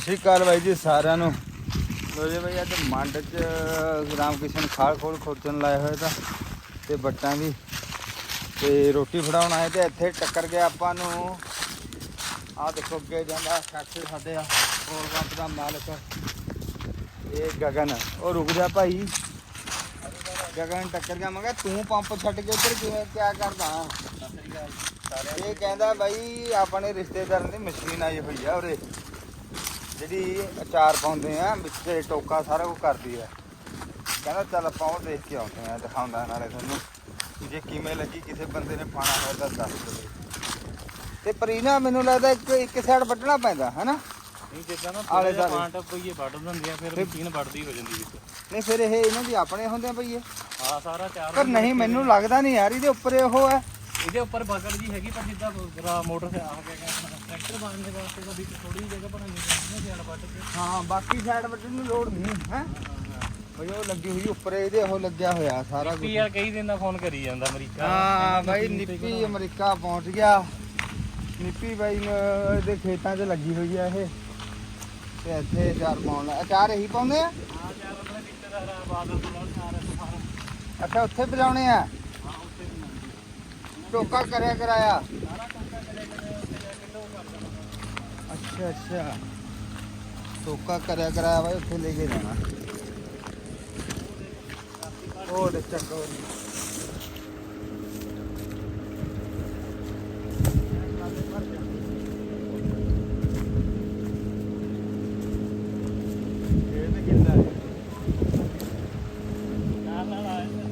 ਸਤਿ ਸ਼੍ਰੀ ਅਕਾਲ ਬਾਈ ਜੀ ਸਾਰਿਆਂ ਨੂੰ। ਲੋ ਜੀ ਬਾਈ ਅੱਜ ਮੰਡ ਚ ਰਾਮ ਕਿਸ਼ਨ ਖਾਲ ਖੋਲ ਖੋਚਣ ਲਾਏ ਹੋਏ ਤਾਂ ਤੇ ਬੱਟਾਂ ਵੀ। ਤੇ ਰੋਟੀ ਫੜਾਉਣ ਆਏ ਤੇ ਇੱਥੇ ਟੱਕਰ ਗਿਆ ਆਪਾਂ ਨੂੰ। ਆਹ ਦੇਖੋ ਅੱਗੇ ਜਾਂਦਾ ਫੈਕਟਰੀ ਸਾਡੇ ਆ ਕੋਲ ਪੰਪ ਦਾ ਮਾਲਕ। ਇਹ ਗਗਨ ਉਹ ਰੁਕ ਜਾ ਭਾਈ। ਗਗਨ ਟੱਕਰ ਗਿਆ ਮੈਂ ਕਿਹਾ ਤੂੰ ਪੰਪ ਛੱਡ ਕੇ ਉੱਧਰ ਕਿਵੇਂ ਕਿਆ ਕਰਦਾ? ਇਹ ਕਹਿੰਦਾ ਬਾਈ ਆਪਣੇ ਰਿਸ਼ਤੇਦਾਰਾਂ ਦੀ ਮਸ਼ੀਨ ਆਈ ਹੋਈ ਆ ਉਰੇ। ਜਿਹੜੀ ਅਚਾਰ ਪਾਉਂਦੇ ਆ ਵਿੱਚ ਟੋਕਾ ਸਾਰਾ ਕੁਝ ਕਰਦੀ ਆ। ਕਹਿੰਦਾ ਚੱਲ ਆਪਾਂ ਉਹ ਦੇਖ ਕੇ ਆਉਂਦੇ ਆ ਦਿਖਾਉਂਦਾ ਨਾਲੇ ਤੁਹਾਨੂੰ। ਜੇ ਕਿਵੇਂ ਲੱਗੀ ਕਿਸੇ ਬੰਦੇ ਨੇ ਪਾਣਾ ਹੋਇਆ ਤਾਂ ਦੱਸ ਦਿਓ। ਤੇ ਪਰੀਨਾ ਮੈਨੂੰ ਲੱਗਦਾ ਇੱਕ ਇੱਕ ਸਾਈਡ ਵੱਢਣਾ ਪੈਂਦਾ ਹਨਾ? ਨਹੀਂ ਜਿੱਦਾਂ ਨਾ ਆਲੇ ਦਾ। ਪਾਂਟ ਪਈਏ ਵੱਢ ਦਿੰਦੇ ਆ ਫਿਰ ਮਸ਼ੀਨ ਵੱਢਦੀ ਹੋ ਜਾਂਦੀ ਵਿੱਚ। ਨਹੀਂ ਫਿਰ ਇਹ ਇਹਨਾਂ ਦੀ ਆਪਣੇ ਹੁੰਦੇ ਆ ਭਈਏ ਆ ਸਾਰਾ ਚਾਰ ਪਰ ਨਹੀਂ ਮੈਨੂੰ ਲੱਗਦਾ ਨਹੀਂ ਯਾਰ ਇਹਦੇ ਉੱਪਰ ਉਹ ਹੈ। ਇਹਦੇ ਉੱਪਰ ਬਕੜ ਜੀ ਹੈਗੀ ਪਰ ਜਿੱਦਾਂ ਮੋਟਰ ਤੇ ਆ ਕੇ ਟਰੈਕਟਰ ਬਣਨ ਦੇ ਵਾਸਤੇ ਤਾਂ ਵਿੱਚ ਥੋੜੀ ਜਗ੍ਹਾ ਬਣਾਉਣੀ ਪੈਂਦੀ ਨਾ ਸਿਆੜ ਵੱਢ ਕੇ। ਹਾਂ ਬਾਕੀ ਸਾਈਡ ਵੱਢਣ ਦੀ ਲੋੜ ਨਹੀਂ ਹੈ? ਬਈ ਉਹ ਲੱਗੀ ਹੋਈ ਉੱਪਰ ਇਹਦੇ ਉਹ ਲੱਗਿਆ ਹੋਇਆ ਸਾਰਾ ਕੁਝ ਪੀ ਯਾਰ ਕਈ ਦਿਨ ਦਾ ਫੋਨ ਕਰੀ ਜਾਂਦਾ ਅਮਰੀਕਾ। ਹਾਂ ਬਾਈ ਨਿੱਪੀ ਅਮਰੀਕਾ ਪਹੁੰਚ ਗਿਆ। ਨਿੱਪੀ ਬਾਈ ਨੂੰ ਇਹਦੇ ਖੇਤਾਂ 'ਚ ਲੱਗੀ ਹੋਈ ਆ ਇਹ। ਤੇ ਇੱਥੇ ਅਚਾਰ ਪਾਉਣ ਲੱਗਾ ਅਚਾਰ ਇਹੀ ਪਾਉਂਦੇ ਆ? ਅੱਛਾ ਉੱਥੇ ਪਜਾਉਣੇ ਵੀ ਟੋਕਾ ਕਰਿਆ ਕਰਾਇਆ ਸਾਰਾ ਟੋਕਾ ਕਰੇ ਕਰੇ ਉੱਥੇ ਜਾ ਕੇ ਢੋ ਕਰ ਦੇਣਾ ਅੱਛਾ ਅੱਛਾ ਟੋਕਾ ਕਰਿਆ ਕਰਾਇਆ ਬਾਈ ਉੱਥੇ ਲੈ ਕੇ ਜਾਣਾ ਉਹ ਦੇ ਚੱਕੋ ਇਹ ਤੇ ਕਿੰਨਾ ਹੈ ਨਾਲ ਨਾਲ ਆਇਆ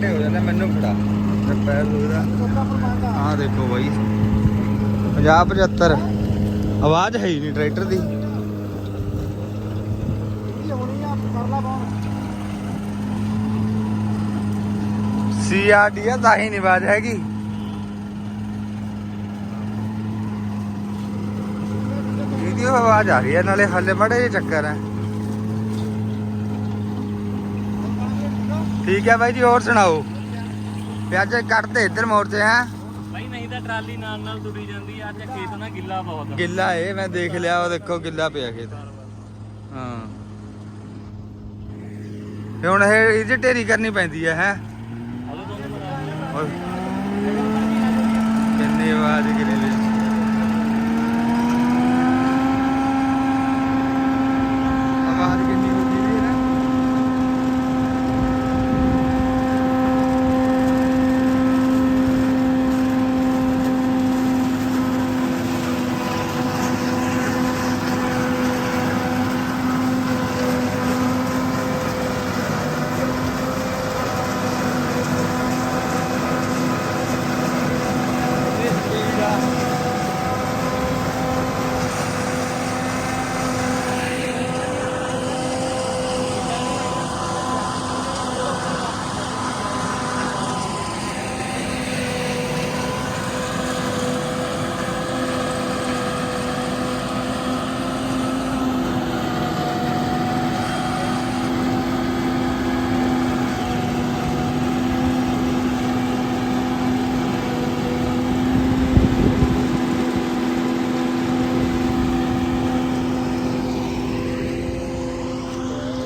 ਟੇੜੇ ਹੋ ਜਾਂਦਾ, ਮੈਨੂੰ ਫੜਾ। ਤੇ ਪੈਰ ਦੁਖਦਾ। ਆਹ ਦੇਖੋ ਬਾਈ। 50 75 ਆਵਾਜ਼ ਹੈ ਹੀ ਨਹੀਂ ਟਰੈਕਟਰ ਦੀ। ਸੀਆਰਡੀ ਆ ਤਾਂ ਹੀ ਨਹੀਂ ਆਵਾਜ਼ ਹੈਗੀ। ਵੀਡੀਓ ਆਵਾਜ਼ ਆ ਰਹੀ ਹੈ, ਨਾਲੇ ਹੱਲੇ ਮੜੇ ਜਿਹੇ ਚੱਕਰ ਹੈ। ਠੀਕ ਹੈ ਬਾਈ ਜੀ ਹੋਰ ਸੁਣਾਓ? ਪਿਆਜ ਕੱਟਦੇ ਇੱਧਰ ਮੋਰਚੇ ਹੈ? ਬਾਈ ਨਹੀਂ ਤਾਂ ਟਰਾਲੀ ਨਾਲ ਨਾਲ ਤੁਰੀ ਜਾਂਦੀ ਆ ਅੱਜ ਖੇਤ ਨਾ ਗਿੱਲਾ ਬਹੁਤ ਆ। ਗਿੱਲਾ ਏ ਮੈਂ ਦੇਖ ਲਿਆ ਉਹ ਦੇਖੋ ਗਿੱਲਾ ਪਿਆ ਖੇਤ। ਹਾਂ। ਤੇ ਹੁਣ ਇਹ ਇਹ 'ਚ ਢੇਰੀ ਕਰਨੀ ਪੈਂਦੀ ਹੈ? ਹੈ ਦੋਨੋਂ ਬਣਾ ਕਿੰਨੀ ਆਵਾਜ਼ ਗਿਰੇ ਲਈ ਆਵਾਜ਼ ਕਿੰਨੀ ਹੁੰਦੀ ਵੀ ਹੈ ਨਾ ਇਹ ਸਪੀਡ ਆ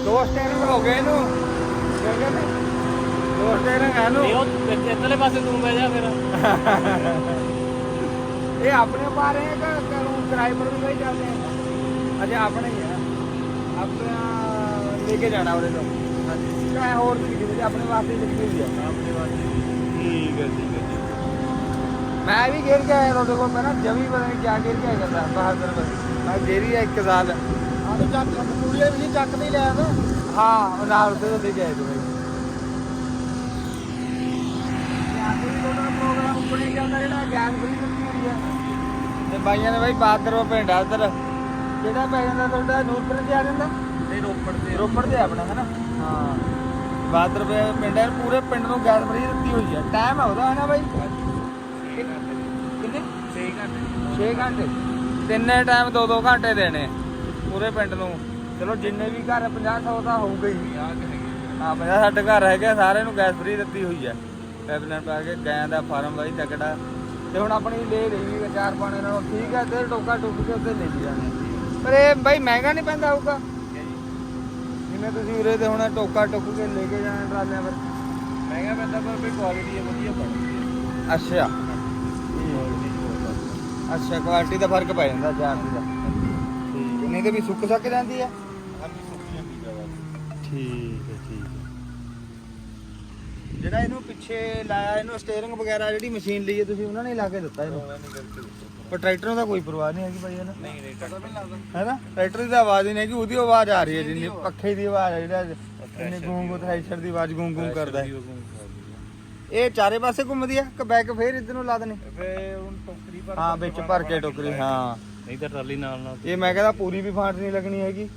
ਦੋ ਸਟੇਰਿੰਗ ਹੋ ਗਏ ਇਹਨੂੰ? ਗਗਨ ਦੋ ਸਟੇਰਿੰਗ ਆ ਨਹੀਂ ਨੂੰ ਉਹ ਇੱਥੇ- ਇੱਧਰਲੇ ਪਾਸੇ ਤੂੰ ਬਹਿ ਜਾ ਫਿਰ। ਇਹ ਆਪਣੇ ਪਾ ਰਹੇ ਹੈ ਕਿ ਕਰੂੰ ਡਰਾਈਵਰ ਵੀ ਨਹੀਂ ਚੱਲਦੇ ਆ? ਅਜੇ ਆਪਣੇ ਹੀ ਆ। ਆਪਣਾ ਲੈ ਕੇ ਜਾਣਾ ਉਹਦੇ ਤੋਂ। ਹਾਂਜੀ। ਚਾਹੇ ਹੋਰ ਵੀ ਕਿਸੇ ਦੇ ਆਪਣੇ ਵਾਸਤੇ ਲਿਖੀ ਹੋਈ ਆ ਆਪਣੇ ਵਾਸਤੇ। ਠੀਕ ਹੈ ਠੀਕ ਹੈ ਮੈਂ ਵੀ ਗੇਰ ਕੇ ਆਇਆ ਤੁਹਾਡੇ ਕੋਲ। ਮੈਂ ਨਾ ਜਮੀ ਪਤਾ ਨਹੀਂ ਕਿਆ ਗੇਰ ਕੇ ਆਇਆ ਕਰਦਾ ਬਹਾਦਰ ਬਸ। ਮੈਂ ਗੇਰੀ ਆ ਇੱਕ ਸਾਲ। ਆਹ ਤੇ ਚੱਕ ਪੂਰੀਏ ਵੀ ਨਹੀਂ ਚੱਕ ਨਹੀਂ ਲਿਆ ਤੇ ਜਾਂਦਾ ਜਿਹੜਾ ਗੈਸ ਬਰੀ ਲੱਗੀ ਹੋਈ। ਆ ਤੇ ਬਾਈਆਂ ਨੇ ਬਾਈ ਬਾਦਰਵਾ ਪਿੰਡ ਆ ਉਧਰ ਕਿਹੜਾ ਪੈ ਜਾਂਦਾ ਤੁਹਾਡਾ? ਨੂਰਪੁਰ ਤੇ ਆ ਜਾਂਦਾ? ਤੇ ਰੋਪੜ ਤੇ ਰੋਪੜ ਤੇ ਆਪਣਾ ਹੈ ਨਾ ਹਾਂ। ਬਾਦਰ ਪਿੰਡ ਹੈ ਪੂਰੇ ਪਿੰਡ ਨੂੰ ਗੈਸ ਫਰੀ ਦਿੱਤੀ ਹੋਈ ਹੈ ਟਾਈਮ ਹੈ ਉਹਦਾ ਹੈ ਨਾ ਬਾਈ? ਕਿੰਨੇ? 6 ਘੰਟੇ। 6 ਘੰਟੇ। ਤਿੰਨੇ ਟਾਈਮ 2-2 ਘੰਟੇ ਦੇਣੇ ਪੂਰੇ ਪਿੰਡ ਨੂੰ। ਚਲੋ ਜਿੰਨੇ ਵੀ ਘਰ 50 100 ਤਾਂ ਹੋਊਗਾ ਹੀ। ਹਾਂ 50 60 ਘਰ ਹੈਗੇ ਸਾਰੇ ਨੂੰ ਗੈਸ ਫਰੀ ਦਿੱਤੀ ਹੋਈ ਹੈ ਪਾਈਪਲਾਈਨ ਪਾ ਕੇ ਗਾਂ ਦਾ ਫਾਰਮ ਬਾਈ ਤਕੜਾ। ਤੇ ਹੁਣ ਆਪਣੀ ਲੈ ਲਈ ਚਾਰ ਪਾਣੇ ਨਾਲੋਂ ਠੀਕ ਹੈ ਤੇ ਟੋਕਾ ਟੁੱਕ ਕੇ ਉੱਤੇ ਲੈ ਜਾਣੇ। ਪਰ ਇਹ ਬਾਈ ਮਹਿੰਗਾ ਨਹੀਂ ਪੈਂਦਾ ਹੋਊਗਾ। ਜਿਵੇਂ ਤੁਸੀਂ ਉਰੇ ਤੇ ਹੁਣ ਟੋਕਾ ਟੁੱਕ ਕੇ ਲੈ ਕੇ ਜਾਣਾ ਟਰਾਲਿਆਂ ਪਰ। ਮਹਿੰਗਾ ਪੈਂਦਾ ਪਰ ਵੀ ਕੁਆਲਿਟੀ ਹੈ ਵਧੀਆ ਬਣਦੀ ਹੈ। ਅੱਛਾ। ਅੱਛਾ ਕੁਆਲਿਟੀ ਦਾ ਫ਼ਰਕ ਪੈ ਜਾਂਦਾ ਚਾਰ ਦੀ ਦਾ। ਠੀਕ ਨਹੀਂ ਤੇ ਵੀ ਸੁੱਕ ਸੱਕ ਜਾਂਦੀ ਹੈ। ਠੀਕ ਹੈ ਠੀਕ ਹੈ। ਜਿਹੜਾ ਇਹਨੂੰ ਪਿੱਛੇ ਲਾਇਆ ਇਹਨੂੰ ਸਟੀਅਰਿੰਗ ਵਗੈਰਾ ਜਿਹੜੀ ਮਸ਼ੀਨ ਲਈ ਹੈ ਤੁਸੀਂ ਉਹਨਾਂ ਨੇ ਹੀ ਲਾ ਕੇ ਦਿੱਤਾ ਇਹਨੂੰ? ਪਰ ਟਰੈਕਟਰ ਨੂੰ ਤਾਂ ਕੋਈ ਪਰਵਾਹ ਨਹੀਂ ਹੈਗੀ ਬਾਈ ਇਹਨੂੰ? ਨਹੀਂ ਨਹੀਂ ਟੱਕਰ ਵੀ ਲੱਗਦਾ। ਹੈ ਨਾ? ਟਰੈਕਟਰ ਦੀ ਤਾਂ ਆਵਾਜ਼ ਹੀ ਨਹੀਂ ਹੈਗੀ ਉਹਦੀ ਆਵਾਜ਼ ਆ ਰਹੀ ਹੈ ਜਿੰਨੀ ਪੱਖੇ ਦੀ ਆਵਾਜ਼ ਹੈ ਜਿਹੜਾ ਜਿੰਨੀ ਗੂੰ ਗੂੰ ਥ੍ਰੈਸ਼ਰ ਦੀ ਆਵਾਜ਼ ਗੂੰ ਗੂੰ ਕਰਦਾ ਹੈ। ਇਹ ਚਾਰੇ ਪਾਸੇ ਘੁੰਮਦੀ ਆ ਕਿ ਬੈਕ ਫੇਰ ਇੱਧਰ ਨੂੰ ਲਾ ਦੇਣੀ? ਹੁਣ ਟੋਕਰੀ ਪਰ ਹਾਂ ਵਿੱਚ ਭਰ ਕੇ ਟੋਕਰੀ ਹਾਂ। ਨਹੀਂ ਤਾਂ ਟਰਾਲੀ ਨਾਲ ਨਾਲ ਇਹ ਮੈਂ ਕਹਿੰਦਾ ਪੂਰੀ ਵੀ ਫਾਂਟ ਨਹੀਂ ਲੱਗਣੀ ਹੈਗੀ।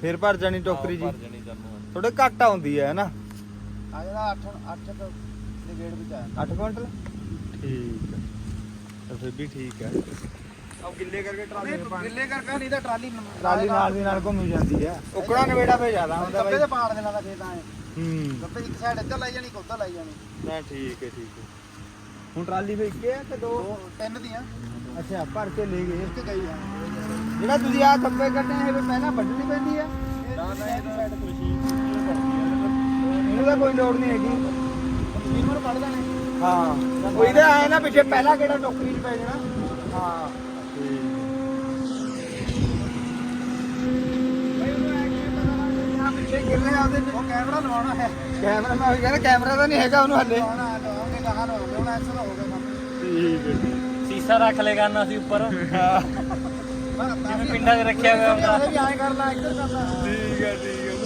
ਫੇਰ ਭਰ ਜਾਣੀ ਟੋਕਰੀ ਜੀ। ਭਰ ਜਾਣੀ ਕਰਨੂ ਥੋੜੇ ਘੱਟ ਆਉਂਦੀ ਹੈ ਨਾ? ਆ ਜਿਹੜਾ 8 8 ਦੇ ਗੇੜ ਵਿੱਚ ਆਇਆ। 8 ਕੁਇੰਟਲ? ਠੀਕ ਹੈ। ਤਾਂ ਫਿਰ ਵੀ ਠੀਕ ਹੈ। ਆਹ ਗਿੱਲੇ ਕਰਕੇ ਟਰਾਲੀ ਦੇ ਪਾਣੀ। ਗਿੱਲੇ ਕਰਕੇ ਨਹੀਂ ਤਾਂ ਟਰਾਲੀ ਟਰਾਲੀ ਨਾਲ ਦੀ ਨਾਲ ਘੁੰਮੀ ਜਾਂਦੀ ਹੈ। ਉਕੜਾ ਨਵੇੜਾ ਫੇ ਜ਼ਿਆਦਾ ਹੁੰਦਾ ਗੱਬੇ ਬਾਈ। ਦੇ ਪਾੜ ਦੇਣਾ ਦਾ ਖੇਤ ਆਏ ਹੂੰ। ਗੱਬੇ ਇੱਕ ਸਾਈਡ ਇੱਧਰ ਲਾਈ ਜਾਣੀ ਇੱਕ ਉੱਧਰ ਲਾਈ ਜਾਣੀ। ਨਾ ਠੀਕ ਹੈ ਠੀਕ ਹੈ। ਹੁਣ ਟਰਾਲੀ ਫੇ ਇੱਕੇ ਹੈ ਕਿ ਦੋ? ਦੋ ਤਿੰਨ ਦੀਆਂ। ਅੱਛਾ ਭਰ ਕੇ ਲੈ ਗਏ। ਇੱਕ ਗਈ ਆ। ਜਿਹੜਾ ਤੁਸੀਂ ਆ ਖੱਬੇ ਕੱਢੇ ਇਹ ਵੀ ਪਹਿਲਾਂ ਵੱਢਣੀ ਪੈਂਦੀ ਆ ਨਾ ਨਾ ਇਹ ਤਾਂ ਇਹਨੂੰ ਤਾਂ ਕੋਈ ਲੋੜ ਨਹੀਂ ਹੈਗੀ। ਨੂੰ ਕੱਢ ਦੇਣੇ ਹਾਂ। ਉਹ ਇਹਦੇ ਆਏ ਨਾ ਪਿੱਛੇ ਪਹਿਲਾਂ ਕਿਹੜਾ ਟੋਕਰੀ 'ਚ ਪੈ ਜਾਣਾ। ਹਾਂ। ਪਿੱਛੇ ਗਿਰ ਰਿਹਾ ਉਹਦੇ ਉਹ ਕੈਮਰਾ ਲਵਾਉਣਾ ਹੈ। ਕੈਮਰਾ ਮੈਂ ਕਹਿੰਦਾ ਕੈਮਰਾ ਤਾਂ ਨਹੀਂ ਹੈਗਾ ਉਹਨੂੰ ਹੱਲੇ। ਲਵਾਉਣਾ ਲਵਾਉਂਗੇ ਗਾਹਾਂ ਲਵਾਉਂਗੇ ਹੁਣ ਐਕਸਲ ਹੋ ਗਿਆ ਠੀਕ ਹੈ ਸੀਸਾ ਰੱਖ ਲੇਗਾ ਨਾ ਅਸੀਂ ਉੱਪਰ। ਜਿਵੇਂ ਪਿੰਡਾਂ 'ਚ ਰੱਖਿਆ ਹੋਇਆ ਹੁੰਦਾ। ਠੀਕ ਹੈ ਠੀਕ ਹੈ।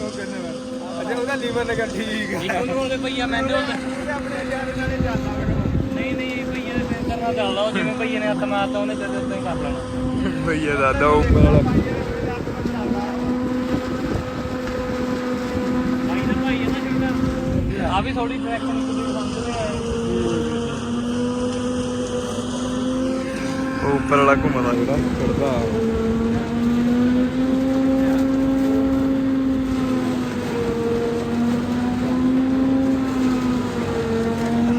ਉਹ ਕਹਿੰਦੇ ਮੈਂ ਅੱਛਾ ਉਹਦਾ ਲੀਵਰ ਲਗਾ ਠੀਕ ਹੈ ਇੱਕ ਉਹਨੂੰ ਉਹਦੇ ਭਈਆ ਮੈਨੂਅਲ ਆਪਣੇ ਯਾਰ ਨਾਲੇ ਚੱਲਦਾ ਨਹੀਂ ਨਹੀਂ ਭਈਏ ਦੇ ਮੈਂਟਰ ਨਾਲ ਚੱਲਦਾ ਉਹ ਜਿਵੇਂ ਭਈਏ ਨੇ ਹੱਥ ਮਾਰਤਾ ਉਹਨੇ ਜਦ ਉਦਾਂ ਹੀ ਕਰ ਲੈਣਾ। ਭਈਆ ਦਾਦਾ ਉੱਪਰ ਵਾਲਾ ਆ। ਵੀ ਥੋੜੀ ਟਰੈਕਸ਼ਨ ਕੁਝ ਸਮਝਦੇ ਆ। ਉਹ ਉੱਪਰ ਵਾਲਾ ਘੁੰਮਦਾ ਜਿਹੜਾ ਕਰਦਾ ਇਹਦੇ ਨਹੀਂ ਲੱਗਦਾ ਪੈਪਾ ਗਲਤ ਲਾਈਆਂ ਵਧੀਆ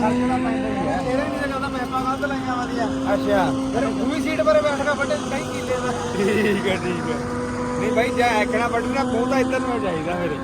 ਅੱਛਾ। ਫਿਰ ਦੂਜੀ ਸੀਟ ਪਰ ਬੈਠ ਕੇ ਵੱਡੇ ਕਈ ਕਿੱਲੇ ਦਾ ਠੀਕ ਹੈ ਠੀਕ ਹੈ। ਨਹੀਂ ਭਾਈ ਜਾਂ ਐਕਣਾ ਵੱਢਣਾ ਖੂਹ ਇੱਧਰ ਨੂੰ ਚਾਹੀਦਾ ਫਿਰ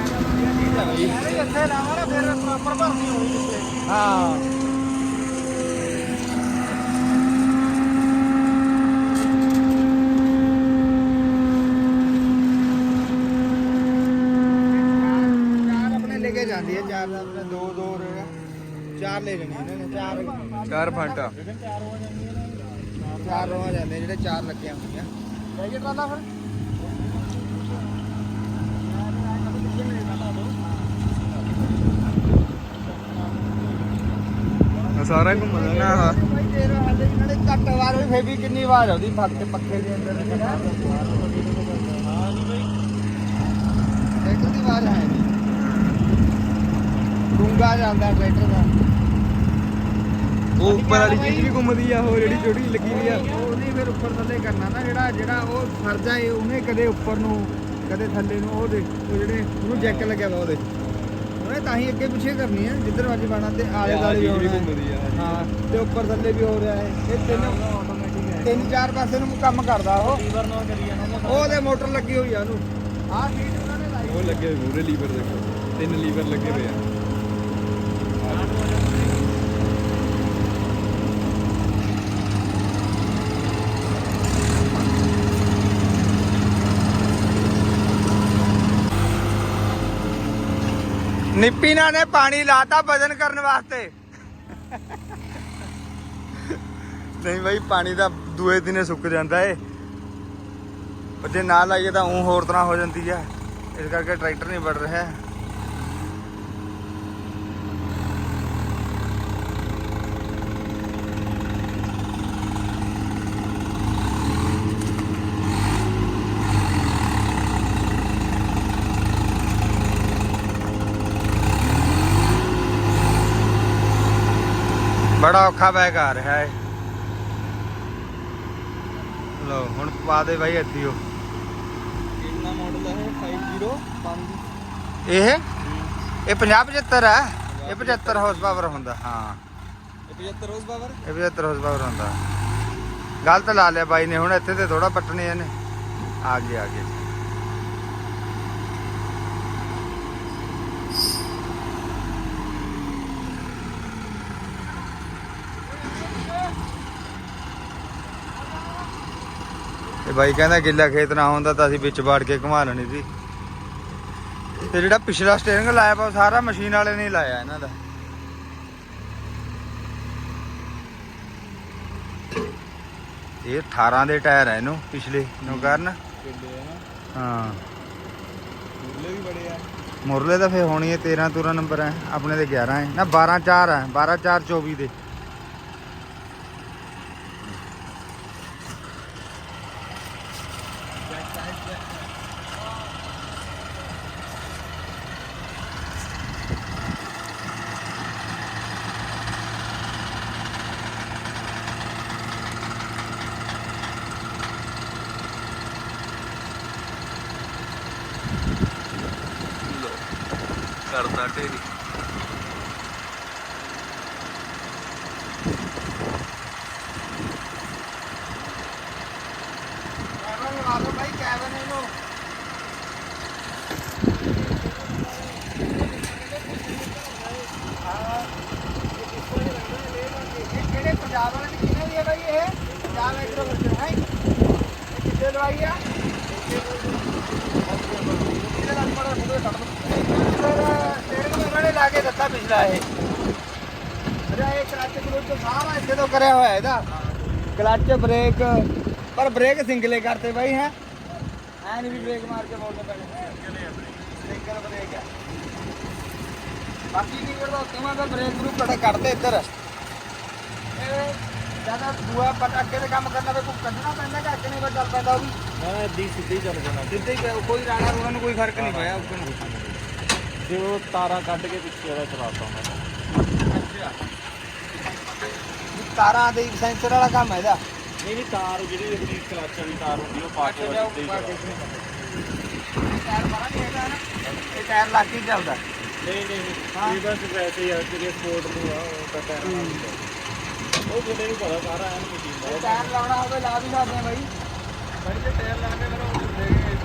ਇਹਦੇ ਇੱਥੇ ਲਾਵਾਂ ਨਾ ਫਿਰ ਪ੍ਰੋਪਰ ਭਰਨੀ ਹੋਣੀ ਪਿੱਛੇ ਹਾਂ ਚਾਰ ਆਪਣੇ ਲੈ ਕੇ ਜਾਂਦੀ ਹੈ ਚਾਰ ਦਾ ਆਪਣੇ ਦੋ ਦੋ ਰਹੇਗਾ ਚਾਰ ਲੈ ਲੈਣੀ ਇਹਨਾਂ ਨੇ ਚਾਰ ਚਾਰ ਫਾਂਟਾ ਚਾਰ ਰੋਆਂ ਜਾਂਦੇ ਜਿਹੜੇ ਚਾਰ ਲੱਗੀਆਂ ਹੁੰਦੀਆਂ ਜਾਈਏ ਟਰਾਲਾ ਫਿਰ। ਸਾਰਾ ਘੁੰਮ ਲੈਣਾ ਆ। ਭਾਈ ਤੇਰਾ ਹਾਲੇ ਇਹਨਾਂ ਨੇ ਘੱਟ ਆਵਾਜ਼ ਹੋਈ ਫੇਰ ਵੀ ਕਿੰਨੀ ਆਵਾਜ਼ ਆਉਂਦੀ ਪੱਕੇ ਪੱਖੇ ਦੇ ਅੰਦਰ ਹਾਂ ਜੀ ਭਾਈ ਟਰੈਕਟਰ ਦੀ ਆਵਾਜ਼ ਹੈ ਡੂੰਗਾ ਜਾਂਦਾ ਟਰੈਕਟਰ ਦਾ। ਉਹ ਉੱਪਰ ਵਾਲੀ ਚੀਜ਼ ਵੀ ਘੁੰਮਦੀ ਆ ਉਹ ਜਿਹੜੀ ਛੋਟੀ ਲੱਗੀ ਵੀ ਆ। ਉਹ ਨਹੀਂ ਫਿਰ ਉੱਪਰ ਥੱਲੇ ਕਰਨਾ ਨਾ ਜਿਹੜਾ ਜਿਹੜਾ ਉਹ ਫਰਜਾ ਏ ਉਹਨੇ ਕਦੇ ਉੱਪਰ ਨੂੰ ਕਦੇ ਥੱਲੇ ਨੂੰ ਉਹ ਦੇ ਉਹ ਜਿਹੜੇ ਉਹਨੂੰ ਜੈਕ ਲੱਗਿਆ ਵਾ ਉਹਦੇ। ਉਹਨੇ ਤਾਂ ਹੀ ਅੱਗੇ ਪਿੱਛੇ ਕਰਨੀ ਹੈ ਜਿੱਧਰ ਮਰਜ਼ੀ ਬਾਣਾ ਤੇ ਆਲੇ ਦਾਲੇ ਵੀ। ਘੁੰਮਦੀ ਆ ਹਾਂ ਤੇ ਉੱਪਰ ਥੱਲੇ ਵੀ ਹੋ ਰਿਹਾ ਹੈ। ਇਹ ਤਿੰਨ ਆਟੋਮੈਟਿਕ ਹੈ। ਤਿੰਨ ਚਾਰ ਪਾਸੇ ਨੂੰ ਕੰਮ ਕਰਦਾ ਉਹ। ਲੀਵਰ ਨਾਲ ਕਰੀ ਜਾਣਾ ਉਹਦਾ ਉਹਦੇ ਮੋਟਰ ਲੱਗੀ ਹੋਈ ਆ ਉਹਨੂੰ। ਆਹ ਸੀਟ ਉਹਨਾਂ ਨੇ ਲਾਈ ਉਹ ਲੱਗੇ ਹੋਏ ਮੂਰੇ ਲੀਵਰ ਦੇਖੋ। ਤਿੰਨ ਲੀਵਰ ਲੱਗੇ ਹੋਏ ਆ। ਨਿੱਪੀਨਾ ਨੇ ਪਾਣੀ ਲਾਤਾ ਵਜਨ ਕਰਨ ਵਾਸਤੇ। ਨਹੀਂ ਬਾਈ, ਪਾਣੀ ਤਾਂ ਦੂਏ ਦਿਨੇ ਸੁੱਕ ਜਾਂਦਾ ਏ। ਪਰ ਜੇ ਨਾ ਲਾਈਏ ਤਾਂ ਉਹ ਹੋਰ ਤਰ੍ਹਾਂ ਹੋ ਜਾਂਦੀ ਆ। ਇਸ ਕਰਕੇ ਟਰੈਕਟਰ ਨਹੀਂ ਵੜ ਰਿਹਾ। ਬੜਾ ਔਖਾ ਬੈਗ ਆ ਰਿਹਾ ਹੈ ਲੋ ਹੁਣ ਪਾ ਦੇ ਬਾਈ ਇੱਥੇ ਉਹ। ਕਿੰਨਾ ਮਾਡਲ ਹੈ 505 ਇਹ? ਇਹ 50 75 ਹੈ। ਇਹ 75 ਹਾਰਸ ਪਾਵਰ ਹੁੰਦਾ ਹਾਂ। 75 ਰੋਜ਼ ਪਾਵਰ ਇਹ 75 ਹਾਰਸ ਪਾਵਰ ਹੁੰਦਾ। ਗਲਤ ਲਾ ਲਿਆ ਬਾਈ ਨੇ ਹੁਣ ਇੱਥੇ ਤੇ ਥੋੜਾ ਪੱਟਣੇ ਇਹਨੇ। ਆ ਗਏ ਆ ਗਏ। ਇਹ ਬਾਈ ਕਹਿੰਦਾ ਗਿੱਲਾ ਖੇਤ ਨਾ ਹੁੰਦਾ ਤਾਂ ਅਸੀਂ ਵਿੱਚ ਬਾੜ ਕੇ ਘੁਮਾ ਲੈਣੀ ਸੀ। ਤੇ ਜਿਹੜਾ ਪਿਛਲਾ ਸਟੀਅਰਿੰਗ ਲਾਇਆ ਉਹ ਸਾਰਾ ਮਸ਼ੀਨ ਵਾਲੇ ਨੇ ਲਾਇਆ ਇਹਨਾਂ ਦਾ। ਇਹ 18 ਦੇ ਟਾਇਰ ਹੈ ਇਹਨੂੰ ਪਿਛਲੇ ਨੂੰ ਕਰਨ। ਹਾਂ। ਮੁਰਲੇ ਵੀ ਬੜੇ ਆ। ਮੁਰਲੇ ਤਾਂ ਫੇ ਹੋਣੀ ਹੈ 13 ਤੂਰਾ ਨੰਬਰ ਹੈ ਆਪਣੇ ਦੇ 11 ਹੈ। ਨਾ 12 4 ਹੈ 12 4 24 ਦੇ। ਕਰਦਾ ਢੇਰੀ। ਪੰਜਾਬ ਵਾਲੇ ਦੀ ਕਿਹਨੇ ਦੀ ਹੈ ਭਾਈ ਇਹ? ਪੰਜਾਬ ਐਗਰੋ ਵਰਕਰ ਹੈ ਕਿੱਥੇ ਲਵਾਈ ਆ? ਇਹਦੇ ਨਾਲ ਬੜਾ ਫੋਟੋ ਕੱਢ ਦੋ ਨੇ ਦਿੱਤਾ ਪਿਛਲਾ ਇਹ। ਅਰੇ ਇਹ ਕਲੱਚ ਕਲੁੱਚ ਸਾਰਾ ਇੱਥੇ ਤੋਂ ਕਰਿਆ ਹੋਇਆ ਇਹਦਾ। ਕਲੱਚ ਬ੍ਰੇਕ ਪਰ ਬ੍ਰੇਕ ਸਿੰਗਲੇ ਕਰਤੇ ਬਾਈ ਹੈ। ਐ ਨਹੀਂ ਵੀ ਬ੍ਰੇਕ ਮਾਰ ਕੇ ਮੋੜਨੇ ਪੈਣੇ ਸਿੰਗਲ ਬ੍ਰੇਕ ਹੈ ਬਾਕੀ ਕੀ ਕਰਦਾ ਉੱਤੇ ਮੈਂ ਤਾਂ ਬ੍ਰੇਕ ਨੂੰ ਕੜੇ ਕੱਢਦੇ ਇੱਧਰ। ਇਹ ਜ਼ਿਆਦਾ ਦੂਆ ਪਟ ਦੇ ਕੰਮ ਕਰਨਾ ਤੇ ਕੋਈ ਕੱਢਣਾ ਪੈਂਦਾ ਕਿ ਅੱਗੇ ਨਹੀਂ ਕੋਈ ਚੱਲ ਪੈਂਦਾ ਉਹ ਵੀ ਮੈਂ ਇੱਦੀ ਸਿੱਧੀ ਚੱਲ ਜਾਣਾ ਸਿੱਧੇ ਕੋਈ ਰਾਣਾ ਰੂਣਾ ਨੂੰ ਕੋਈ ਫ਼ਰਕ ਨਹੀਂ ਉਸ ਨੂੰ। ਜੇ ਉਹ ਤਾਰਾਂ ਕੱਢ ਕੇ ਪਿੱਛੇ ਵਾਲਾ ਚਲਾਤਾ ਮੈਂ। ਤਾਰਾਂ ਦੇ ਸੈਂਸਰ ਵਾਲਾ ਕੰਮ ਹੈ ਇਹਦਾ? ਨਹੀਂ ਨਹੀਂ ਤਾਰ ਜਿਹੜੀ ਆਪਣੀ ਕਲੱਚ ਵਾਲੀ ਤਾਰ ਹੁੰਦੀ ਉਹ ਪਾ ਕੇ ਚਲਾ ਟਾਇਰ ਮਾਰਾ ਨਹੀਂ ਹੈਗਾ ਨਾ? ਇਹ ਟਾਇਰ ਲਾ ਕੇ ਚੱਲਦਾ। ਨਹੀਂ ਨਹੀਂ ਨਹੀਂ ਇਹ ਬਸ ਵੈਸੇ ਹੀ ਆ ਜਿਹੜੇ ਸਪੋਰਟ ਨੂੰ ਆ ਉਹ ਤਾਂ ਟਾਇਰ ਨਾਲ ਹੀ ਆ। ਉਹ ਜਿਹੜੇ ਨੂੰ ਪਤਾ ਸਾਰਾ ਐਨ ਮਸ਼ੀਨ ਦਾ ਇਹ ਟਾਇਰ ਲਾਉਣਾ ਹੋਵੇ ਲਾ ਵੀ ਸਕਦੇ ਆ ਬਾਈ। ਬੜੀ ਜੇ ਟਾਇਰ ਲਾ ਕੇ ਮੇਰਾ ਉਹ ਦੇਗੇ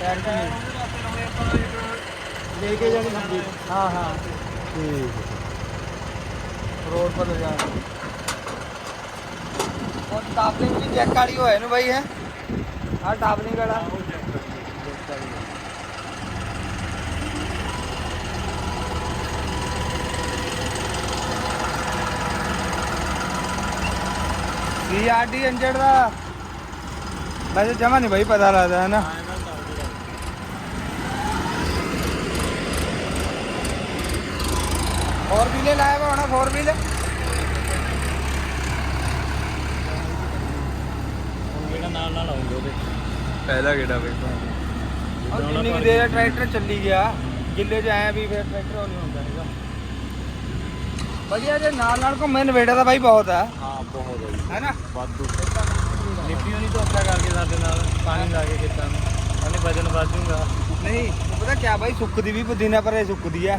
ਟਾਇਰ ਤਾਂ ਲੈ ਕੇ ਜਾਣੀ ਹੁੰਦੀ ਹਾਂ ਹਾਂ ਠੀਕ ਰੋਡ ਪਰ ਲੈ ਉਹ ਟਾਪਲਿੰਗ ਵੀ ਚੈੱਕ ਵਾਲੀ ਹੋਇਆ ਇਹਨੂੰ ਬਾਈ ਹੈ ਆਹ ਟਾਪਲਿੰਗ ਵਾਲਾ ਸੀਆਰਡੀ ਇੰਜਣ ਦਾ ਵੈਸੇ ਜਮਾ ਨਹੀਂ ਬਾਈ ਪਤਾ ਲੱਗਦਾ, ਹੈ ਨਾ? ਫੋਰ ਵੀਲੇ ਲਾਇਆ ਵਾ ਹੁਣ ਫੋਰ ਵੀਲ? ਹੁਣ ਜਿਹੜਾ ਨਾਲ ਨਾਲ ਆਉਂਗੇ ਉਹਦੇ। ਪਹਿਲਾ ਕਿਹੜਾ ਬਈ ਉਹ ਜਿੰਨੀ ਕੁ ਦੇਰ ਟਰੈਕਟਰ ਚੱਲੀ ਗਿਆ ਗਿੱਲੇ 'ਚ ਆਇਆ ਵੀ ਫਿਰ ਟਰੈਕਟਰ ਉਹ ਨਹੀਂ ਹੁੰਦਾ ਹੈਗਾ। ਵਧੀਆ ਜੇ ਨਾਲ ਨਾਲ ਘੁੰਮੇ ਨਵੇੜਾ ਦਾ ਬਾਈ ਬਹੁਤ ਆ। ਹਾਂ ਬਹੁਤ ਹੈ ਜੀ। ਹੈਨਾ ਵਾਧੂ। ਨਿੱਪੀ ਨਹੀਂ ਧੋਖਾ ਕਰਕੇ ਸਾਡੇ ਨਾਲ ਪਾਣੀ ਲਾ ਕੇ ਖੇਤਾਂ ਨੂੰ। ਉਹਨੇ ਵਜਨ ਵਾਧੂਗਾ ਨਹੀਂ ਪਤਾ ਕਿਆ ਬਾਈ ਸੁੱਕਦੀ ਵੀ ਪੁਦੀਨਾ ਪਰੇ ਸੁੱਕਦੀ ਆ।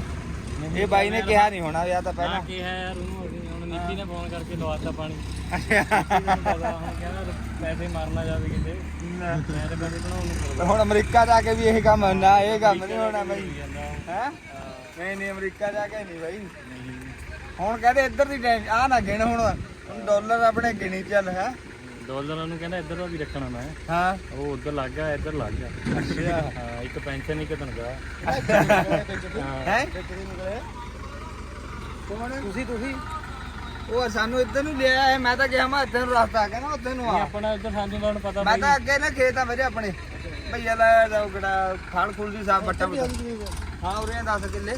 ਇਹ ਬਾਈ ਨੇ ਕਿਹਾ ਨਹੀਂ ਹੋਣਾ ਵਿਆਹ ਤਾਂ ਪਹਿਲਾਂ। ਕੀ ਹੈ ਯਾਰ ਉਹਨੂੰ ਅਸੀਂ ਹੁਣ ਨਿੱਪੀ ਨੇ ਫੋਨ ਕਰਕੇ ਲਵਾਤਾ ਪਾਣੀ। ਹੁਣ ਕਹਿੰਦਾ ਪੈਸੇ ਮਾਰਨਾ ਜਾਵੇ ਕਿਤੇ। ਮੈਂ ਤਾਂ ਪੈਸੇ ਬਣਾਉਣ ਨੂੰ ਫਿਰਦਾ। ਹੁਣ ਅਮਰੀਕਾ ਜਾ ਕੇ ਵੀ ਇਹ ਕੰਮ ਨਾ ਇਹ ਕੰਮ ਨਹੀਂ ਹੋਣਾ ਬਾਈ। ਹੈ? ਨਹੀਂ ਨਹੀਂ ਅਮਰੀਕਾ ਜਾ ਕੇ ਨਹੀਂ ਬਾਈ। ਹੁਣ ਕਹਿੰਦੇ ਇੱਧਰ ਦੀ ਟੈਨਸ਼ਨ ਆ ਨਾ ਗਿਣ ਹੁਣ। ਹੁਣ ਡਾਲਰ ਆਪਣੇ ਗਿਣੀ ਚੱਲ ਹੈ? ਡਾਲਰਾਂ ਨੂੰ ਕਹਿੰਦਾ ਇੱਧਰ ਦਾ ਵੀ ਰੱਖਣਾ ਮੈਂ। ਹਾਂ। ਉਹ ਉੱਧਰ ਲੱਗ ਗਿਆ ਇੱਧਰ ਲੱਗ ਗਿਆ। ਅੱਛਾ। ਹਾਂ ਇੱਕ ਪੈਨਸ਼ਨ ਇੱਕ ਤਨਖਾਹ। ਹੈ। ਨਿਕਲੇ ਕੌਣ ਤੁਸੀਂ ਤੁਸੀਂ? ਉਹ ਸਾਨੂੰ ਇੱਧਰ ਨੂੰ ਲਿਆ ਹੈ ਮੈਂ ਤਾਂ ਗਿਆ ਮੈਂ ਇੱਧਰ ਨੂੰ ਰਸਤਾ ਕਹਿੰਦਾ ਉੱਧਰ ਨੂੰ ਆ। ਆਪਣਾ ਇੱਧਰ ਸਾਨੂੰ ਤਾਂ ਪਤਾ ਮੈਂ ਤਾਂ ਅੱਗੇ ਨਾ ਖੇਤ ਆ ਮੇਰੇ ਆਪਣੇ। ਭਈਆ ਲਾਇਆ ਦਾ ਉਹ ਕਿਹੜਾ ਖਾਲ ਖੁਲ ਦੀ ਸਾਹ ਬੱਟਾ। ਹਾਂ। ਉਰੇ 10 ਕਿੱਲੇ।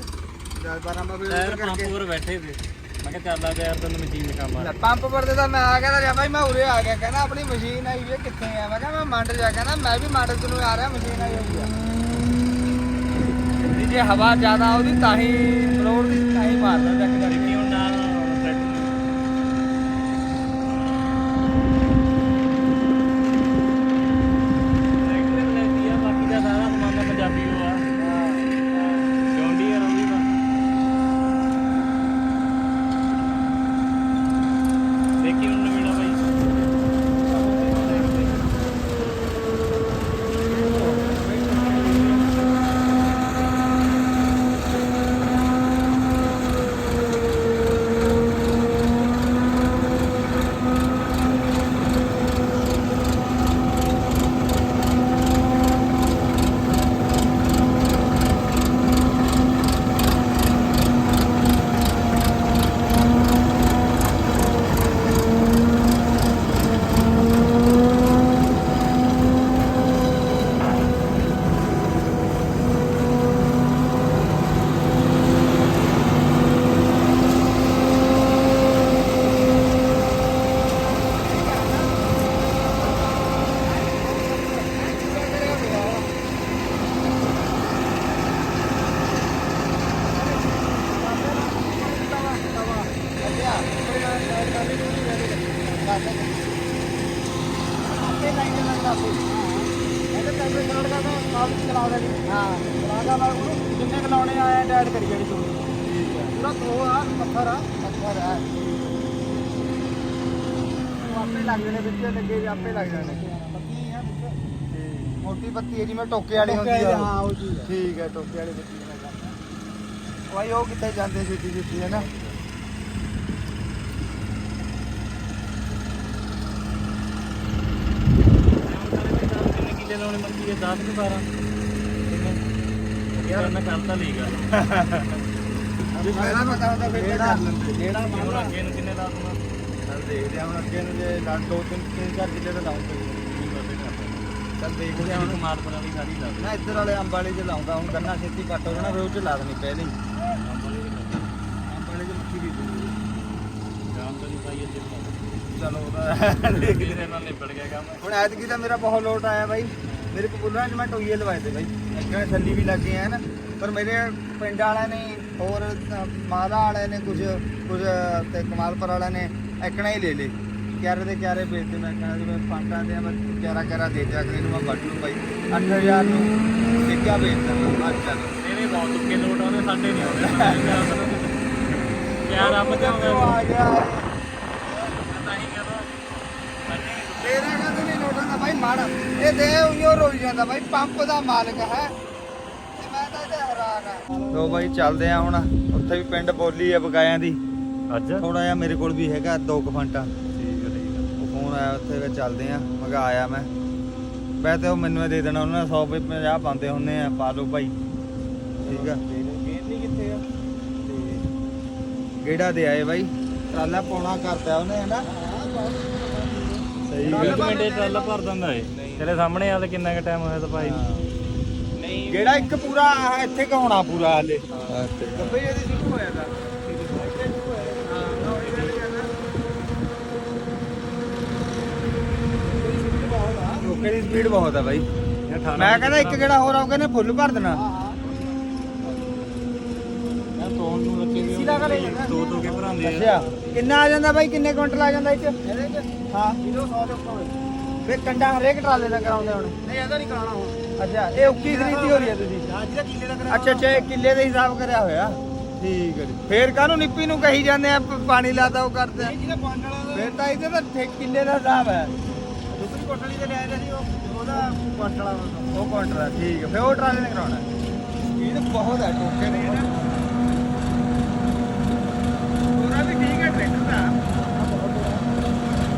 10 12 ਮੈਂ ਵੀ ਉੱਧਰ ਕਰਕੇ। ਬੈਠੇ ਤੇ ਮੈਂ ਕਿਹਾ ਚੱਲ ਆ ਤੇ ਯਾਰ ਤੈਨੂੰ ਮਸ਼ੀਨ ਦਾ ਲੈ, ਪੰਪ ਪਰ ਤੇ ਤਾਂ ਮੈਂ ਆ ਗਿਆ ਤਾਂ ਭਾਈ ਮੈਂ ਉਰੇ ਆ ਗਿਆ ਕਹਿੰਦਾ ਆਪਣੀ ਮਸ਼ੀਨ ਆਈ ਵੀ ਕਿੱਥੇ ਆ? ਮੈਂ ਕਿਹਾ ਮੈਂ ਮੰਡ ਜਾ ਕਹਿੰਦਾ ਮੈਂ ਵੀ ਮੰਡ ਚ ਨੂੰ ਆ ਰਿਹਾ ਮਸ਼ੀਨ ਆਈ ਹੋਈ ਆ। ਵੀ ਜੇ ਹਵਾ ਜ਼ਿਆਦਾ ਉਹਦੀ ਤਾਂ ਹੀ ਫਲੋਰ ਦੀ ਤਾਂ ਹੀ ਮਾਰਦਾ ਚੱਕ ਜਾ ਦੇਖੀ ਹੁਣ ਨਾਲ ਟਰੈਕਟਰ ਟਰੈਕਟਰ ਲੈਂਦੀ ਆ ਬਾਕੀ ਦਾ ਸਾਰਾ ਸਮਾਨ ਤਾਂ ਪੰਜਾਬੀ ਉਹ ਆ ਜੌਂਡੀ ਆ ਰੌਲੀ ਦਾ ਦੇਖੀ ਹੁਣ ਨਵੀਣਾ ਬਾਈ ਜਿੰਨੇ ਕਲਾਉਣੇ ਆਏ ਡੈਡ ਕਰੀ ਜਿਹੜੀ ਤੂੰ ਪੂਰਾ ਉਹ ਆ ਪੱਥਰ ਆ ਪੱਥਰ ਆ ਉਹ ਆਪੇ ਲੱਗ ਜਾਣੇ ਵਿੱਚ ਲੱਗੇ ਵੀ ਆਪੇ ਲੱਗ ਜਾਣੇ ਪੱਤੀ ਆ ਵਿੱਚ ਮੋਟੀ ਪੱਤੀ ਹੈ ਜਿਵੇਂ ਟੋਕੇ ਵਾਲੀ ਹੁੰਦੀ ਆ ਹਾਂ ਉਹ ਚੀਜ਼ ਠੀਕ ਹੈ ਟੋਕੇ ਵਾਲੀ ਪੱਤੀ ਭਾਈ, ਉਹ ਕਿੱਥੇ ਜਾਂਦੇ ਛੇਤੀ ਛੇਤੀ ਹੈ ਨਾ? ਕਿੱਲੇ ਲਾਉਣੇ ਮੰਗੀ ਹੈ 10 ਕਿ 12 ਯਾਰ ਮੈਂ ਕਰਤਾ ਲਈ ਗੱਲ। ਜੇ ਪਹਿਲਾਂ ਪਤਾ ਹੁੰਦਾ ਫਿਰ ਜਿਹੜਾ ਕਰ ਲੈਂਦੇ। ਜਿਹੜਾ ਹੁਣ ਅੱਗੇ ਨੂੰ ਕਿੰਨੇ ਲਾ ਦੂੰਗਾ ਚੱਲ ਦੇਖਦੇ ਹਾਂ ਹੁਣ ਅੱਗੇ ਨੂੰ ਜੇ ਲੱਗ ਦੋ ਤਿੰਨ ਤਿੰਨ ਚਾਰ ਕਿੱਲੇ ਤਾਂ ਲਾਉਂਗੇ ਚੱਲ ਦੇਖਦੇ ਹਾਂ ਹੁਣ ਹੁਣ। ਕੁਮਾਰ ਪਰਾਂ ਦੀ ਸਾਰੀ ਲਾ ਨਾ ਇੱਧਰ ਵਾਲੇ ਅੰਬ ਵਾਲੇ ਚ ਲਾਉਂਦਾ ਹੁਣ ਗੰਨਾ ਛੇਤੀ ਪੱਟ ਹੋ ਜਾਣਾ ਫਿਰ ਉਹ ਚ ਲਾ ਦੇਣੀ ਪਹਿਲੇ। ਹੀ ਅੰਬ ਵਾਲੇ ਚ ਮੱਕੀ ਵੀ ਜਾਮ ਤਾਂ ਨਹੀਂ ਪਾਈ ਇੱਥੇ ਚਲੋ ਉਹਦਾ ਦੇਖ ਕਿਲੇ ਨਾਲ ਨਿਬੜ ਗਿਆ ਕੰਮ। ਹੁਣ ਐਤਕੀ ਤਾਂ ਮੇਰਾ ਬਹੁਤ ਲੋਟ ਆਇਆ ਬਾਈ। ਮੇਰੇ ਕਬੂਲਰਾਂ 'ਚ ਮੈਂ ਟੋਈਏ ਲਵਾਏ ਤੇ ਬਾਈ। ਅੱਗੇ ਥੱਲੀ ਵੀ ਲੱਗੇ ਆ ਨਾ? ਪਰ ਮੇਰੇ ਪਿੰਡ ਵਾਲਿਆਂ ਨੇ ਹੋਰ ਅ, ਮਾਲਾ ਵਾਲਿਆਂ ਨੇ ਕੁਝ ਕੁਝ ਤੇ ਕਮਾਲਪੁਰ ਵਾਲਿਆਂ ਨੇ ਐਕਣਾ ਹੀ ਲੈ ਲੇ ਕਿਆਰੇ ਦੇ ਕਿਆਰੇ ਵੇਚਦੇ ਮੈਂ ਕਹਿੰਦਾ ਜਿਵੇਂ ਫਾਂਟਾਂ ਦੇ ਮੈਂ ਕਿਆਰਾ ਕਿਆਰਾ ਦੇ ਦਿਆ ਅਗਲੇ ਨੂੰ ਮੈਂ ਵੱਢ ਲੂ ਬਾਈ। 8000 ਨੂੰ ਟਿੱਕਾ ਵੇਚਦਾ ਮੈਂ ਅੱਜ ਚੱਲ ਤੇਰੇ ਬਹੁਤ ਤੁੱਕੇ ਲੋਟ ਆਉਂਦੇ ਸਾਡੇ ਨਹੀਂ ਆਉਂਦੇ। ਯਾਰ ਰੱਬ ਉਹ ਆ ਗਿਆ ਤਾਂ ਹੀ ਕਹਿੰਦਾ ਤੇਰਾ ਕਹਿੰਦੇ ਨਹੀਂ ਮਾੜਾ। ਇਹ ਦੇ ਉਈਓ ਰੋਈ ਜਾਂਦਾ ਬਾਈ ਪੰਪ ਦਾ ਮਾਲਕ ਹੈ। ਤੇ ਮੈਂ ਤਾਂ ਇਹਦੇ ਹੈਰਾਨ ਆ। ਲੋ ਬਾਈ ਚੱਲਦੇ ਆ ਹੁਣ। ਉੱਥੇ ਵੀ ਪਿੰਡ ਬੋਲੀ ਆ ਬਕਾਇਆਂ ਦੀ। ਅੱਜ? ਥੋੜਾ ਜਿਹਾ ਮੇਰੇ ਕੋਲ ਵੀ ਹੈਗਾ ਦੋ ਕੁ ਫੰਟਾ। ਠੀਕ ਹੈ ਠੀਕ ਹੈ ਉਹ ਫੋਨ ਆਇਆ ਉੱਥੇ ਵੀ ਚੱਲਦੇ ਆ ਮੈਂ ਕਿਹਾ ਆਇਆ ਮੈਂ। ਵੈਸੇ ਉਹ ਮੈਨੂੰ ਇਹ ਦੇ ਦੇਣਾ ਉਹਨਾਂ ਨੇ 100 ਰੁਪਏ 50 ਪਾਉਂਦੇ ਹੁੰਦੇ ਆ ਪਾ ਲਓ ਭਾਈ। ਠੀਕ ਆ। ਗੇਟ ਨਹੀਂ ਕਿੱਥੇ ਆ ਗੇੜਾ ਦੇ ਆਏ ਬਾਈ। ਟਰਾਲਾ ਪੌਣਾ ਕਰਦਾ ਉਹਨੇ ਹਨਾ? ਸਹੀ ਇੱਕ ਮਿੰਟੇ ਟਰਾਲਾ ਭਰ ਦਿੰਦਾ ਏ। ਤੇਰੇ ਸਾਹਮਣੇ ਆ ਤੇ ਕਿੰਨਾ ਕੁ ਟਾਈਮ ਹੋਇਆ ਤਾਂ ਭਾਈ ਨਹੀਂ। ਗੇੜਾ ਇੱਕ ਪੂਰਾ ਆਹ ਇੱਥੇ ਕ ਹੋਣਾ ਪੂਰਾ ਹਲੇ। ਗੱਬੇ ਇਹਦੇ ਸ਼ੁਰੂ ਹੋਇਆ ਤਾਂ। ਰੋਕੇ ਦੀ ਸਪੀਡ ਬਹੁਤ ਆ ਬਾਈ। ਮੈਂ ਕਹਿੰਦਾ ਇੱਕ ਗੇੜਾ ਹੋਰ ਆਉਗਾ ਨੇ ਫੁੱਲ ਭਰ ਦੇਣਾ। ਯਾਰ ਤੋੜ ਨੂੰ ਰੱਖੇ ਵੀ। ਦੋ ਦੋ ਕੇ ਭਰਾਉਂਦੇ ਆ। ਅੱਛਾ। ਕਿੰਨਾ ਆ ਜਾਂਦਾ ਬਾਈ? ਕਿੰਨੇ ਕੁਇੰਟਲ ਆ ਜਾਂਦਾ ਇਹ ਚ ਹਾਂ। ਕਿਲੋ 100 ਦੇ ਉੱਪਰ ਹੋਵੇ ਵੇ ਕੰਡਾ ਹਰੇਕ ਟਰਾਲੇ ਦਾ ਕਰਾਉਂਦੇ ਹੁਣ। ਨਹੀਂ ਇਹਦਾ ਨਹੀਂ ਕਰਾਉਣਾ ਹੁਣ ਅੱਛਾ ਇਹ ਉੱਕੀ ਖਰੀਦੀ ਹੋ ਰਹੀ ਹੈ ਤੁਸੀਂ? ਅੱਜ ਦਾ ਕਿੱਲੇ ਦਾ ਕਰਾ ਅੱਛਾ ਅੱਛਾ ਇਹ ਕਿੱਲੇ ਦੇ ਹਿਸਾਬ ਕਰਿਆ ਹੋਇਆ। ਠੀਕ ਹੈ ਜੀ। ਫੇਰ ਕਾਹਨੂੰ ਨਿੱਪੀ ਨੂੰ ਕਹੀ ਜਾਂਦੇ ਆ ਪਾਣੀ ਲਾਤਾ ਉਹ ਕਰਦੇ ਆ ਜਿਹਦਾ ਪੰਡ ਵਾਲਾ ਫੇਰ ਤਾਂ ਇਹਦੇ ਤਾਂ ਠੇ- ਕਿੱਲੇ ਦਾ ਹਿਸਾਬ ਹੈ। ਦੂਸਰੀ ਕੋਠੜੀ ਤੇ ਲਿਆਇਆ ਸੀ ਉਹ ਉਹਦਾ ਵਾ। ਉਹ ਹੈ ਠੀਕ ਹੈ। ਫੇਰ ਉਹ ਟਰਾਲੇ ਨੇ ਕਰਾਉਣਾ। ਸਪੀਡ ਬਹੁਤ ਹੈ ਟੋਕੇ ਨੇ ਨਾ ਪੂਰਾ ਵੀ ਠੀਕ ਹੈ ਟਰੈਕਟਰ ਦਾ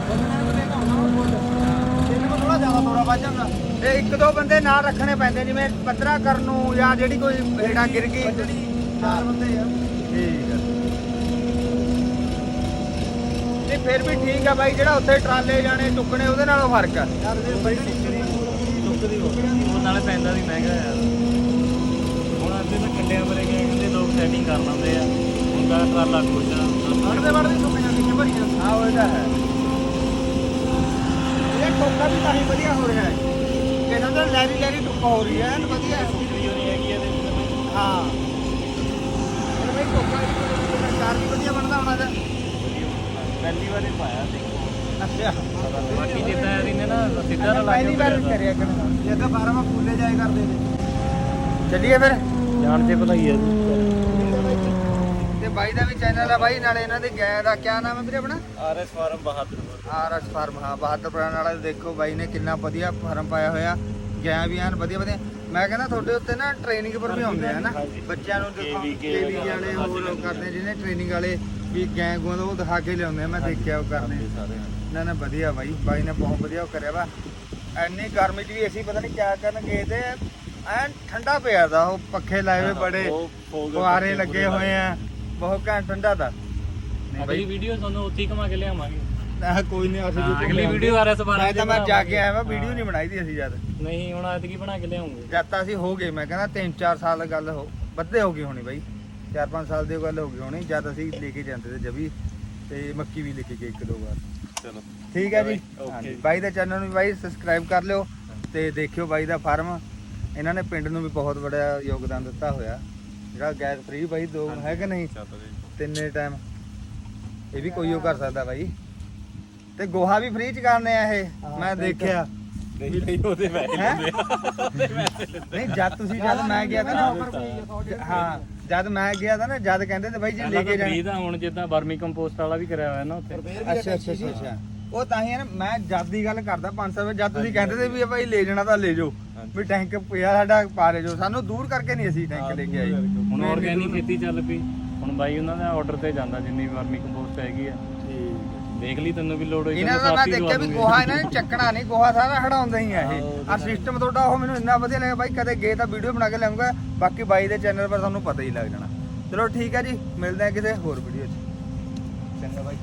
ਉਹਦੇ ਨਾਲ ਤੇ ਲੈਣਾ ਹੋਣਾ ਉਹ ਇੱਕ ਦੋ ਬੰਦੇ ਨਾਲ ਰੱਖਣੇ ਪੈਂਦੇ ਜਿਵੇਂ ਪੱਧਰਾ ਕਰਨ ਨੂੰ ਜਾਂ ਜਿਹੜੀ ਕੋਈ ਹੇੜਾ ਗਿਰ ਗਈ। ਚਾਰ ਬੰਦੇ ਆ। ਠੀਕ ਆ। ਨਹੀਂ ਫਿਰ ਵੀ ਠੀਕ ਆ ਬਾਈ ਜਿਹੜਾ ਉੱਥੇ ਟਰਾਲੇ ਜਾਣੇ ਟੁੱਕਣੇ ਉਹਦੇ ਨਾਲੋਂ ਫ਼ਰਕ ਆ। ਯਾਰ ਫਿਰ ਬੜੀ ਟਿੱਕਦੀ ਟੁੱਕਦੀ ਉਹ ਨਾਲੇ ਪੈਂਦਾ ਵੀ ਮਹਿੰਗਾ ਯਾਰ ਹੁਣ ਅੱਧੇ ਤਾਂ ਕੰਡਿਆਂ ਪਰੇ ਗਏ ਕਹਿੰਦੇ ਲੋਕ ਸੈਟਿੰਗ ਕਰ ਲੈਂਦੇ ਆ। ਹੁਣ ਦਾ ਟਰਾਲਾ ਖੋਜਾ ਵੜਦੇ ਵੜਦੇ ਟੁੱਕ ਜਾਂਦੀ ਹੈ ਭਰੀ ਹਾਂ ਉਹ ਇਹਦਾ ਹੈ। ਇਹ ਟੋਕਾ ਵੀ ਤਾਂ ਹੀ ਵਧੀਆ ਹੋ ਰਿਹਾ ਹੈ। ਕਿਹਨਾਂ ਦਾ ਲੈਰੀ ਲੈਰੀ ਟੁੱਕ ਹੋ ਰਹੀ ਹੈ ਐਨ ਵਧੀਆ ਹੈ। ਇਹਦੇ ਵਿੱਚ। ਟੋਕਾ ਵੀ ਵਧੀਆ ਬਣਦਾ ਹੋਣਾ ਦਾ ਪਹਿਲੀ ਵਾਰੀ ਪਾਇਆ ਦੇਖੋ ਅੱਛਾ। ਬਾਕੀ ਜਿੱਦਾਂ ਇਹਨੇ ਨਾ ਸਿੱਧਾ ਨਾ ਪਹਿਲੀ ਵਾਰ ਕਰਿਆ ਕਰਨਾ ਜੇ ਤਾਂ ਫਾਰਮ ਫੁੱਲੇ ਜਾਏ ਕਰਦੇ ਨੇ। ਚੱਲੀਏ ਫਿਰ। ਜਾਣ ਤੇ ਭਲਾਈ ਆ ਤੇ ਬਾਈ ਦਾ ਵੀ ਚੈਨਲ ਆ ਬਾਈ ਨਾਲੇ ਇਹਨਾਂ ਦੇ ਗਾਇ ਦਾ ਕੀ ਨਾਮ ਹੈ ਵੀਰੇ ਆਪਣਾ? RS farm Bahadarpur RS farm ਹਾਂ ਬਹਾਦਰਪੁਰਾ ਵਾਲਾ ਦੇਖੋ ਬਾਈ ਨੇ ਕਿੰਨਾ ਵਧੀਆ ਫਾਰਮ ਪਾਇਆ ਹੋਇਆ। ਗਾਂ ਵੀ ਐਨ ਵਧੀਆ ਵਧੀਆ। ਮੈਂ ਕਹਿੰਦਾ ਤੁਹਾਡੇ ਉੱਤੇ ਨਾ ਟ੍ਰੇਨਿੰਗ ਪਰ ਵੀ ਆਉਂਦੇ ਆ ਨਾ। ਬੱਚਿਆਂ ਨੂੰ ਦੇਖੋ ਕੇਵੀ ਵਾਲੇ ਹੋਰ ਕਰਦੇ ਜਿਹਨੇ ਟ੍ਰੇਨਿੰਗ ਵਾਲੇ ਵੀ ਗਾਂ ਦਾ ਉਹ ਦਿਖਾ ਕੇ ਲਿਆਉਂਦੇ ਆ। ਮੈਂ ਦੇਖਿਆ ਉਹ ਕਰਦੇ ਨਾ ਨਾ ਵਧੀਆ ਬਾਈ। ਬਾਈ ਨੇ ਬਹੁਤ ਵਧੀਆ ਉਹ ਕਰਿਆ ਵਾ। ਐਨੀ ਗਰਮੀ 'ਚ ਵੀ ਅਸੀਂ ਪਤਾ ਨਹੀਂ ਕਿਆ ਕਰਨ ਗਏ ਤੇ ਐਨ ਠੰਡਾ ਪਿਆ ਦਾ ਉਹ ਪੱਖੇ ਲਾਏ ਹੋਏ ਬੜੇ ਫੁਆਰੇ ਲੱਗੇ ਹੋਏ ਆ। ਬਹੁਤ ਘੈਂਟ ਠੰਡਾ ਦਾ। ਅਗਲੀ ਬਾਈ। ਵੀਡੀਓ ਤੁਹਾਨੂੰ ਉੱਥੇ ਹੀ ਘੁਮਾ ਕੇ ਲਿਆਵਾਂਗੇ। ਨਾ ਕੋਈ ਨਹੀਂ ਅਸੀਂ ਹਾਂ, ਅਗਲੀ ਵੀਡੀਓ ਆਰਐਸ ਫਾਰਮ ਮੈਂ ਤਾਂ ਮੈਂ ਜਾ ਕੇ ਆਇਆ ਵਾ ਵੀਡੀਓ ਨਹੀਂ ਬਣਾਈ ਦੀ ਅਸੀਂ ਜਦ। ਨਹੀਂ ਹੁਣ ਐਤਕੀ ਬਣਾ ਕੇ ਲਿਆਉਂਗੇ। ਜਦ ਤਾਂ ਅਸੀਂ ਹੋ ਗਏ ਮੈਂ ਕਹਿੰਦਾ 3-4 ਸਾਲ ਗੱਲ ਹੋ ਵੱਧੇ ਹੋ ਗਈ ਹੋਣੀ ਬਾਈ। 4-5 ਸਾਲ ਦੀ ਗੱਲ ਹੋ ਗਈ ਹੋਣੀ ਜਦ ਅਸੀਂ ਲੈ ਕੇ ਜਾਂਦੇ ਤੇ ਜਵੀ ਤੇ ਮੱਕੀ ਵੀ ਲੈ ਕੇ ਗਏ ਇੱਕ ਦੋ ਵਾਰ। ਚਲੋ। ਠੀਕ ਹੈ ਜੀ? Okay ਹਾਂਜੀ, ਜੀ। ਬਾਈ ਦਾ ਚੈਨਲ ਨੂੰ ਵੀ ਬਾਈ ਸਬਸਕ੍ਰਾਈਬ ਕਰ ਲਿਓ ਤੇ ਦੇਖਿਓ ਬਾਈ ਦਾ ਫਾਰਮ। ਇਹਨਾਂ ਨੇ ਪਿੰਡ ਨੂੰ ਵੀ ਬਹੁਤ ਬੜਾ ਯੋਗਦਾਨ ਦਿੱਤਾ ਹੋਇਆ। ਜਿਹੜਾ ਗੈਸ ਫ੍ਰੀ ਬਾਈ ਦੋ ਹੈ ਕਿ ਨਹੀਂ? ਜੀ ਤਿੰਨੇ ਟਾਈਮ ਇਹ ਵੀ ਕੋਈ ਉਹ ਕਰ ਸਕਦਾ ਬਾਈ। ਤੇ ਗੋਹਾ ਵੀ ਫ੍ਰੀ ਚ ਕਰਨੇ ਆ ਇਹ? ਮੈਂ ਦੇਖਿਆ। ਨਹੀਂ ਨਹੀਂ ਉਹਦੇ ਪੈਸੇ ਹੈਂ? ਲੈਂਦੇ ਆ ਨਹੀਂ ਜਦ ਤੁਸੀਂ ਜਦ ਮੈਂ ਗਿਆ ਤਾਂ ਨਾ ਹਾਂ ਜਦ ਮੈਂ ਗਿਆ ਤਾਂ ਨਾ ਜਦ ਕਹਿੰਦੇ ਤੇ ਬਾਈ ਜੀ ਲੈ ਕੇ ਫ੍ਰੀ ਜਾਣਾ। ਦਾ ਹੁਣ ਜਿੱਦਾਂ ਵਰਮੀ ਕੰਪੋਸਟ ਵਾਲਾ ਵੀ ਕਰਿਆ ਹੋਇਆ ਨਾ ਉੱਥੇ। ਅੱਛਾ ਅੱਛਾ ਅੱਛਾ, ਅੱਛਾ। ਉਹ ਤਾਂ ਹੀ ਹੈ ਨਾ ਮੈਂ ਜਦ ਦੀ ਗੱਲ ਕਰਦਾ 500 ਰੁਪਏ ਜਦ ਤੁਸੀਂ ਕਹਿੰਦੇ ਤੇ ਵੀ ਇਹ ਭਾਈ ਲੈ ਜਾਣਾ ਤਾਂ ਲੈ ਜਾਓ। ਵੀ ਟੈਂਕ ਪਿਆ ਸਾਡਾ ਪਾ ਲੈ ਜਾਓ ਸਾਨੂੰ ਦੂਰ ਕਰਕੇ ਨਹੀਂ ਅਸੀਂ ਟੈਂਕ ਲੈ ਕੇ ਆਏ। ਹੁਣ ਆਰਗੈਨਿਕ ਖੇਤੀ ਚੱਲ ਪਈ। ਹੁਣ ਬਾਈ ਉਹਨਾਂ ਦਾ ਆਰਡਰ ਤੇ ਜਾਂਦਾ ਜਿੰਨੀ ਵਰਮੀ ਕੰਪੋਸਟ ਹੈਗੀ ਆ। ਦੇਖ ਲਈ ਤੈਨੂੰ ਵੀ ਲੋੜ ਹੋਈ ਇਹਨਾਂ ਦਾ ਮੈਂ ਦੇਖਿਆ ਵੀ ਗੋਹਾ ਇਹਨਾਂ ਨੇ ਚੱਕਣਾ ਨਹੀਂ ਗੋਹਾ ਸਾਰਾ ਹਟਾਉਂਦਾ ਹੀ ਆ ਇਹ। ਆ ਸਿਸਟਮ ਤੁਹਾਡਾ ਉਹ ਮੈਨੂੰ ਇੰਨਾ ਵਧੀਆ ਲੱਗਿਆ ਬਾਈ ਕਦੇ ਗਏ ਤਾਂ ਵੀਡੀਓ ਬਣਾ ਕੇ ਲਿਆਉਂਗਾ ਬਾਕੀ ਬਾਈ ਦੇ ਚੈਨਲ ਪਰ ਤੁਹਾਨੂੰ ਪਤਾ ਹੀ ਲੱਗ ਜਾਣਾ। ਚਲੋ ਠੀਕ ਹੈ ਜੀ ਮਿਲਦੇ ਆ ਕਿਸੇ ਹੋਰ ਵੀਡੀਓ 'ਚ। ਚੰਗਾ ਬਾਈ।